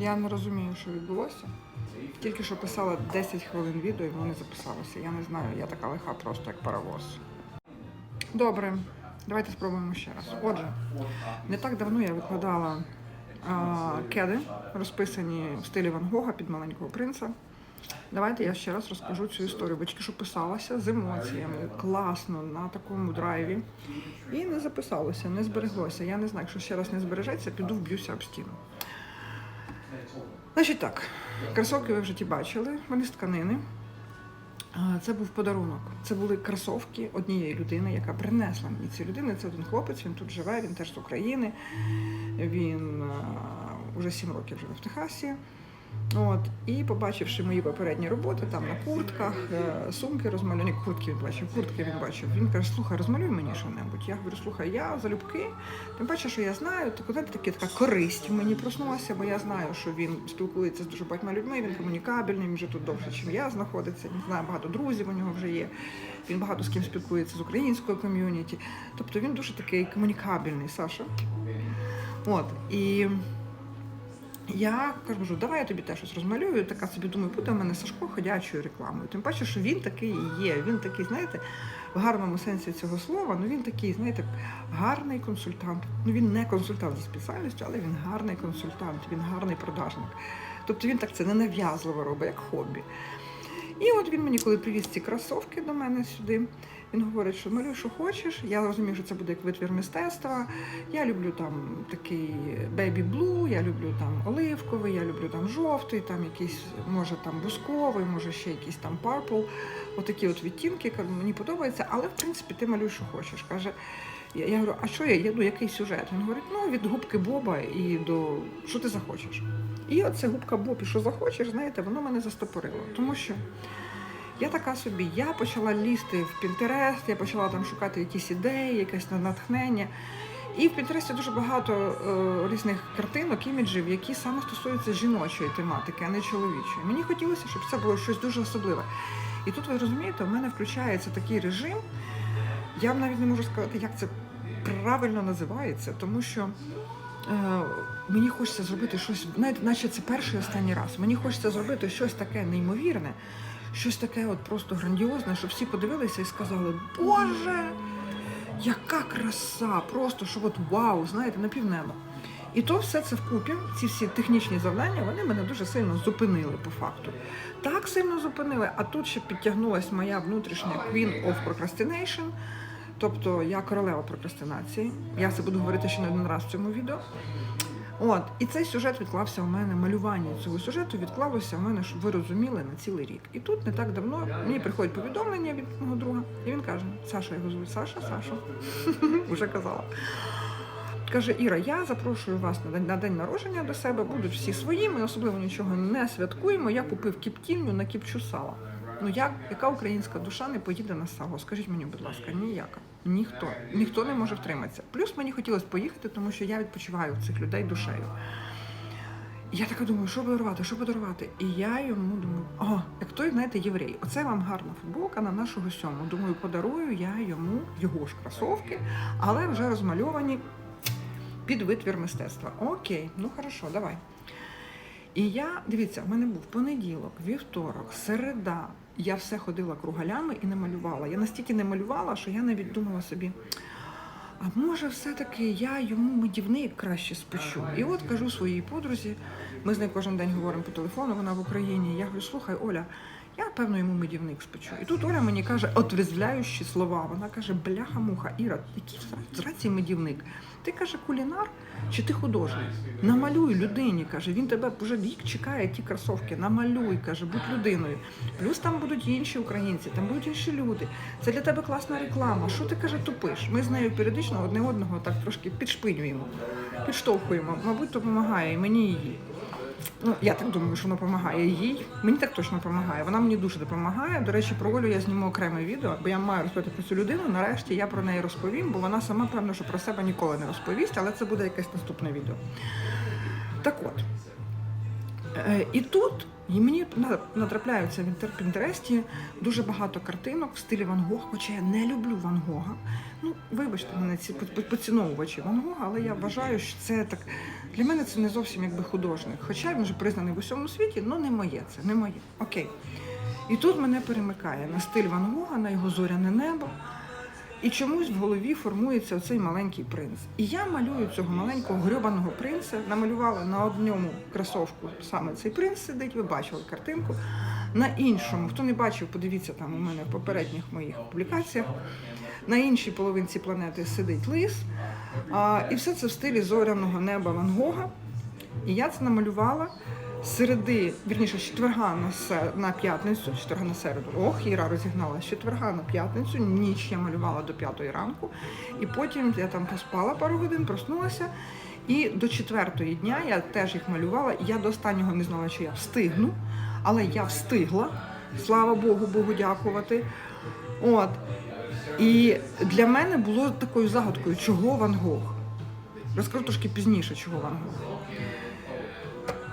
Я не розумію, що відбулося. Тільки що писала 10 хвилин відео і воно не записалося. Я не знаю, я така лиха просто як паровоз. Добре, давайте спробуємо ще раз. Отже, не так давно я викладала а, кеди, розписані в стилі Ван Гога під маленького принца. Давайте я ще раз розкажу цю історію. Бачки, що писалася з емоціями, класно, на такому драйві. І не записалося, не збереглося. Я не знаю, якщо ще раз не збережеться, піду вб'юся об стіну. Значить так, кросовки ви в житті бачили, вони з тканини. Це був подарунок. Це були кросовки однієї людини, яка принесла мені ці людини. Це один хлопець, він тут живе, він теж з України. Він а, уже сім років живе в Техасі. От, і побачивши мої попередні роботи, там на куртках, е, сумки розмальовані, куртки він бачив, куртки він бачив. Він каже, слухай, розмалюй мені що-небудь. Я говорю, слухай, я залюбки, тим паче, що я знаю, то куди таки така користь мені проснулася, бо я знаю, що він спілкується з дуже багатьма людьми, він комунікабельний, він вже тут довше, ніж я знаходиться. Він знає, багато друзів у нього вже є. Він багато з ким спілкується з українською ком'юніті. Тобто він дуже такий комунікабельний, Саша. От, і я кажу, давай я тобі теж щось розмалюю. Така собі думаю, буде в мене Сашко ходячою рекламою. Тим паче, що він такий є. Він такий, знаєте, в гарному сенсі цього слова. Ну він такий, знаєте, гарний консультант. Ну він не консультант за спеціальністю, але він гарний консультант, він гарний продажник. Тобто він так це ненав'язливо робить, як хобі. І от він мені, коли привіз ці кросовки до мене сюди, він говорить, що малюй, що хочеш. Я розумію, що це буде як витвір мистецтва. Я люблю там такий бейбі блу, я люблю там оливковий, я люблю там жовтий, там якийсь, може там бусковий, може ще якийсь там purple. Отакі от відтінки, мені подобається, але в принципі ти малюй, що хочеш. Каже, я, я говорю, а що я? Я ну, який сюжет? Він говорить, ну від губки Боба і до що ти захочеш. І оце губка Боб, і що захочеш, знаєте, воно мене застопорило. Тому що я така собі, я почала лізти в Pinterest, я почала там шукати якісь ідеї, якесь натхнення. І в Пінтересті дуже багато е, різних картинок, іміджів, які саме стосуються жіночої тематики, а не чоловічої. Мені хотілося, щоб це було щось дуже особливе. І тут ви розумієте, у мене включається такий режим. Я навіть не можу сказати, як це правильно називається, тому що е, мені хочеться зробити щось, навіть наче це перший і останній раз. Мені хочеться зробити щось таке неймовірне, щось таке от просто грандіозне, щоб всі подивилися і сказали, Боже, яка краса! Просто що от вау, знаєте, на півнеба. І то все це вкупі, ці всі технічні завдання, вони мене дуже сильно зупинили по факту. Так сильно зупинили, а тут ще підтягнулася моя внутрішня Queen of Procrastination, тобто я королева прокрастинації. Я це буду говорити ще не один раз в цьому відео. От, і цей сюжет відклався у мене, малювання цього сюжету відклалося у мене, щоб ви розуміли, на цілий рік. І тут не так давно мені приходить повідомлення від мого друга, і він каже: Саша, його звуть Саша, Саша. Вже казала. Каже, Іра, я запрошую вас на день, на день народження до себе, будуть всі свої, ми особливо нічого не святкуємо. Я купив кіптільню на кіпчу сала. Ну як, яка українська душа не поїде на сало? Скажіть мені, будь ласка, ніяка. Ніхто. Ніхто не може втриматися. Плюс мені хотілося поїхати, тому що я відпочиваю цих людей душею. Я така думаю, що подарувати, що подарувати? І я йому думаю, о, як той, знаєте, єврей, оце вам гарна футболка на нашого сьому. Думаю, подарую я йому його ж кросовки, але вже розмальовані під витвір мистецтва. Окей, ну хорошо, давай. І я, дивіться, в мене був понеділок, вівторок, середа. Я все ходила кругалями і не малювала. Я настільки не малювала, що я навіть думала собі, а може, все-таки я йому медівник краще спечу. І от кажу своїй подрузі, ми з нею кожен день говоримо по телефону, вона в Україні. Я говорю, слухай, Оля, я певно йому медівник спечу. І тут Оля мені каже отрезвляючі слова. Вона каже, бляха-муха, Іра, який зраці медівник? Ти каже, кулінар чи ти художник? Намалюй людині, каже, він тебе вже рік чекає ті кросовки. Намалюй, каже, будь людиною. Плюс там будуть інші українці, там будуть інші люди. Це для тебе класна реклама. Що ти каже, тупиш? Ми з нею періодично одне одного так трошки підшпинюємо, підштовхуємо. Мабуть, допомагає і мені їй. Ну, я так думаю, що воно допомагає їй. Мені так точно допомагає. Вона мені дуже допомагає. До речі, про Олю я зніму окреме відео, бо я маю розповісти про цю людину. Нарешті я про неї розповім, бо вона сама певно, що про себе ніколи не розповість, але це буде якесь наступне відео. Так от. Е, І тут І мені натрапляються в інтер- Пінтересті дуже багато картинок в стилі Ван Гога, хоча я не люблю Ван Гога. Ну, вибачте мене ці по- по- поціновувачі Ван Гога, але я вважаю, що це так. Для мене це не зовсім якби художник. Хоча він вже признаний в усьому світі, але не моє це, не моє. Окей. І тут мене перемикає на стиль Ван Гога, на його зоряне небо. І чомусь в голові формується оцей маленький принц. І я малюю цього маленького грьобаного принца, намалювала на одному кросовку саме цей принц сидить, ви бачили картинку. На іншому, хто не бачив, подивіться там у мене в попередніх моїх публікаціях. На іншій половинці планети сидить лис. А, і все це в стилі зоряного неба Ван Гога. І я це намалювала середи, вірніше, четверга на, се- на п'ятницю, четверга на середу. Ох, Іра розігнала четверга на п'ятницю, ніч я малювала до п'ятої ранку. І потім я там поспала пару годин, проснулася. І до четвертої дня я теж їх малювала. Я до останнього не знала, чи я встигну, але я встигла. Слава Богу, Богу дякувати. От. І для мене було такою загадкою, чого Ван Гог. Розкажу трошки пізніше, чого Ван Гог.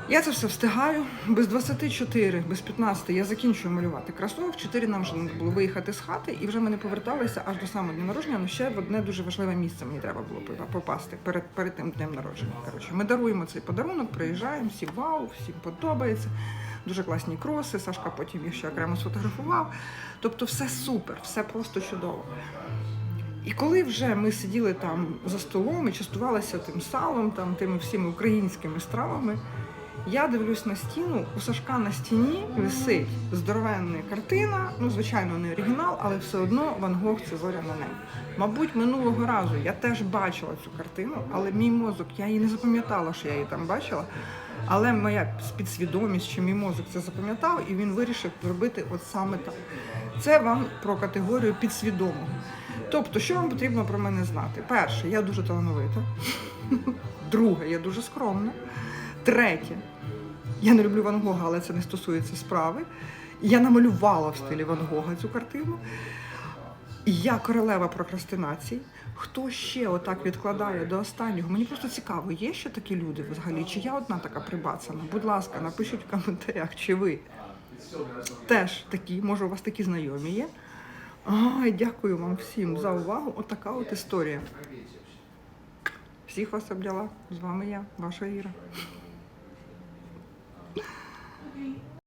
Я це все встигаю. Без 24, без 15 я закінчую малювати красовок. 4 нам вже треба було виїхати з хати, і вже ми не поверталися аж до самого дня народження. але ще в одне дуже важливе місце мені треба було попасти перед, перед тим днем народження. Коротше, ми даруємо цей подарунок, приїжджаємо, всі вау, всім подобається. Дуже класні кроси. Сашка потім їх ще окремо сфотографував. Тобто, все супер, все просто чудово. І коли вже ми сиділи там за столом і частувалися тим салом, там тими всіми українськими стравами, я дивлюсь на стіну, у Сашка на стіні висить здоровенна картина, ну, звичайно, не оригінал, але все одно Ван Гог це зоря на небі. Мабуть, минулого разу я теж бачила цю картину, але мій мозок, я її не запам'ятала, що я її там бачила. Але моя підсвідомість, що мій мозок це запам'ятав, і він вирішив зробити от саме так. Це вам про категорію підсвідомого. Тобто, що вам потрібно про мене знати? Перше, я дуже талановита. Друге, я дуже скромна. Третє, я не люблю Ван Гога, але це не стосується справи. Я намалювала в стилі Ван Гога цю картину. Я королева прокрастинації. Хто ще отак відкладає до останнього? Мені просто цікаво, є ще такі люди взагалі? Чи я одна така прибацана? Будь ласка, напишіть в коментарях, чи ви теж такі, може, у вас такі знайомі є. Ай, дякую вам всім за увагу. Отака от історія. Всіх вас обняла. З вами я, ваша Іра.